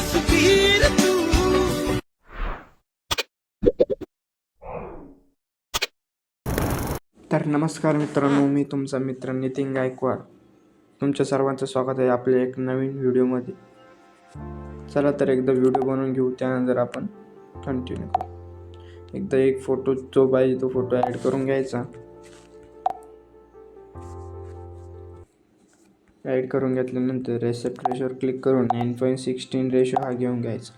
तस्वीर तू। तर नमस्कार मित्रांनो मी तुमचा मित्र नितीन गायकवाड. तुमच्या सर्वांचं स्वागत आहे आपल्या एक नवीन व्हिडिओमध्ये. चला तर एकदा व्हिडिओ बनवून घेऊ त्यानंतर आपण कंटिन्यू करू. एकदा एक फोटो जो पाहिजे तो फोटो ॲड करून घ्यायचा. ॲड करून घेतल्यानंतर रेसेप्ट रेशोवर क्लिक करून नाईन पॉईंट सिक्स्टीन रेशो हा घेऊन घ्यायचा.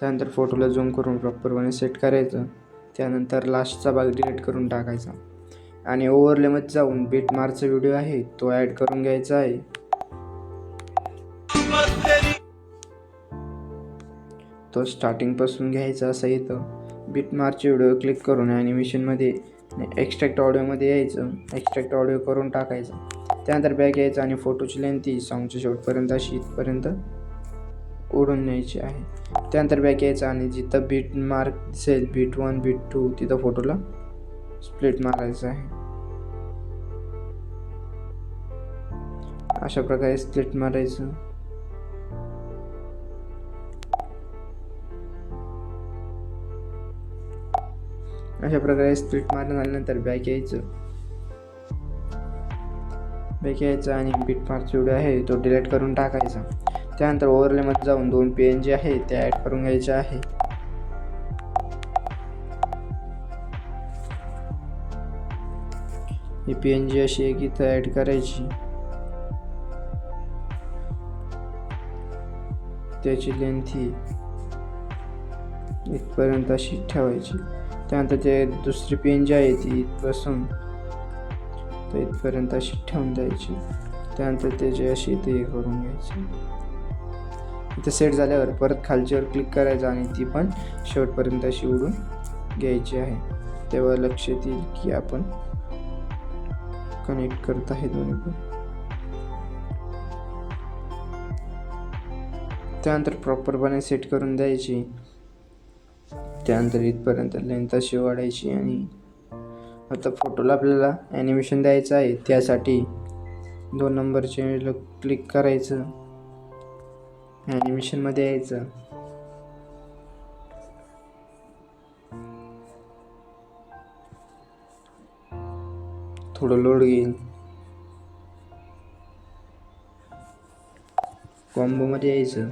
त्यानंतर फोटोला झूम करून प्रॉपरपणे सेट करायचं. त्यानंतर लास्टचा भाग डिलीट करून टाकायचा. आणि ओव्हरलेमध्ये जाऊन बीट मारचा व्हिडिओ आहे तो ॲड करून घ्यायचा आहे. तो स्टार्टिंगपासून घ्यायचा असा येतं बीट मारचे व्हिडिओ क्लिक करून ॲनिमेशनमध्ये एक्स्ट्रॅक्ट ऑडिओमध्ये यायचं. एक्स्ट्रॅक्ट ऑडिओ करून टाकायचं. त्यानंतर बॅक यायचं आणि फोटोची लेंथ ही सॉंगच्या शेवटपर्यंत अशी इथपर्यंत ओढून न्यायची आहे. त्यानंतर बॅक यायचं आणि जिथं बीट मार्क दिसेल बीट वन बीट टू तिथं फोटोला स्प्लिट मारायचं आहे. अशा प्रकारे स्प्लिट मारायचं. अशा प्रकारे स्प्लिट मारून झाल्यानंतर बॅक यायचं घ्यायचा आणि बीट मार्च जेवढे आहे तो डिलीट करून टाकायचा. त्यानंतर ओव्हरलेमध्ये जाऊन दोन पी एन जी आहे ते ॲड करून घ्यायचे आहे. ही पी एन जी अशी एक इथं ॲड करायची. त्याची लेंथ ही इथपर्यंत अशी ठेवायची. त्यानंतर ते दुसरी पी एन जी आहे ती इथपासून तर इथपर्यंत अशी ठेवून द्यायची. त्यानंतर त्याची अशी ते हे करून घ्यायची. इथं सेट झाल्यावर परत खालच्यावर क्लिक करायचं आणि ती पण शेवटपर्यंत अशी उडून घ्यायची आहे. तेव्हा लक्षात येईल की आपण कनेक्ट करत आहे दोन्ही पण. त्यानंतर प्रॉपरपणे सेट करून द्यायची. त्यानंतर इथपर्यंत लेंथ अशी वाढायची आणि आता फोटोला आपल्याला ॲनिमेशन द्यायचं आहे त्यासाठी दोन नंबरचे क्लिक करायचं ॲनिमेशनमध्ये यायचं. थोडं लोड घेईल कॉम्बोमध्ये यायचं.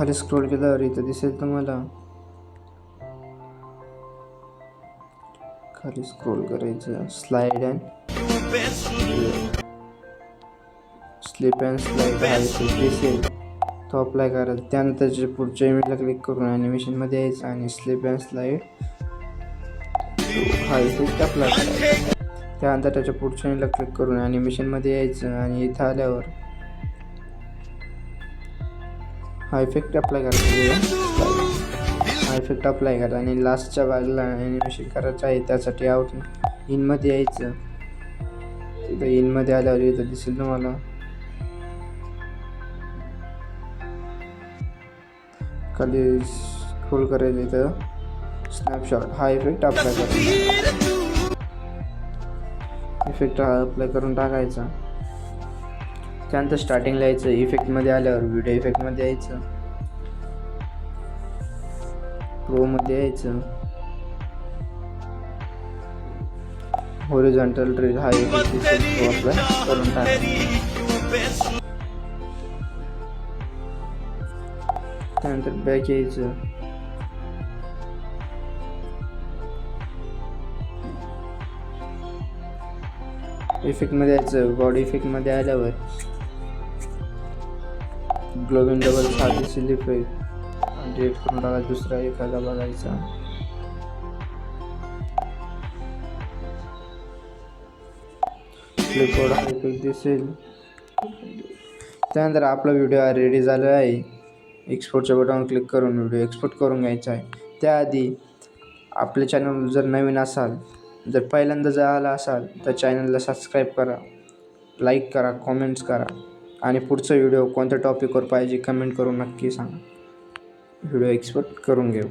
खाली स्क्रोल केल्यावर इथं दिसेल तुम्हाला. खाली स्क्रोल करायचं. Slide and slip and slide दिसेल. तो अप्लाय करायचा. त्यानंतर जे पुढच्या इमेजला क्लिक करून ॲनिमेशनमध्ये यायचं आणि स्लिप अँड स्लाइड हा इफेक्ट अप्लाय करायचा. त्यानंतर त्याच्या पुढच्या इमेजला क्लिक करून ॲनिमेशनमध्ये यायचं आणि इथं आल्यावर हा इफेक्ट अप्लाय करायचा हा इफेक्ट अप्लाय करा आणि लास्टच्या बाजूला ॲनिमेशन करायचं आहे त्यासाठी आउट इनमध्ये यायचं. तिथं इनमध्ये आल्यावर इथं दिसेल तुम्हाला. खाली स्क्रोल करायचं इथं. स्नॅपशॉट हा इफेक्ट अप्लाय करायचा इफेक्ट हा अप्लाय करून टाकायचा. त्यानंतर स्टार्टिंगला यायचं इफेक्टमध्ये आल्यावर व्हिडिओ इफेक्टमध्ये यायचं. प्रोमध्ये यायचं. हॉरिझॉन्टल ट्रेल हा इफेक्ट करून टाकायचा त्यानंतर बॅक यायचं. इफेक्टमध्ये यायचं. बॉडी इफेक्टमध्ये आल्यावर ग्लोबिन डबल हा दिसेल इफेक्ट डेट करून टाका दुसरा एखादा बघायचा. फ्लिपकार्ट हा इफेक्ट दिसेल. त्यानंतर आपला व्हिडिओ रेडी झालेला आहे. एक्सपोर्टच्या बटनवर क्लिक करून व्हिडिओ एक्सपोर्ट करून घ्यायचा आहे. त्याआधी आपले चॅनल जर नवीन असाल जर पहिल्यांदा जर आला असाल तर चॅनलला सबस्क्राईब करा. लाईक करा कॉमेंट्स करा. आणि पुढचा व्हिडिओ कोणत्या टॉपिकवर पाहिजे कमेंट करून नक्की सांगा. व्हिडिओ एक्सपर्ट करून घेऊ.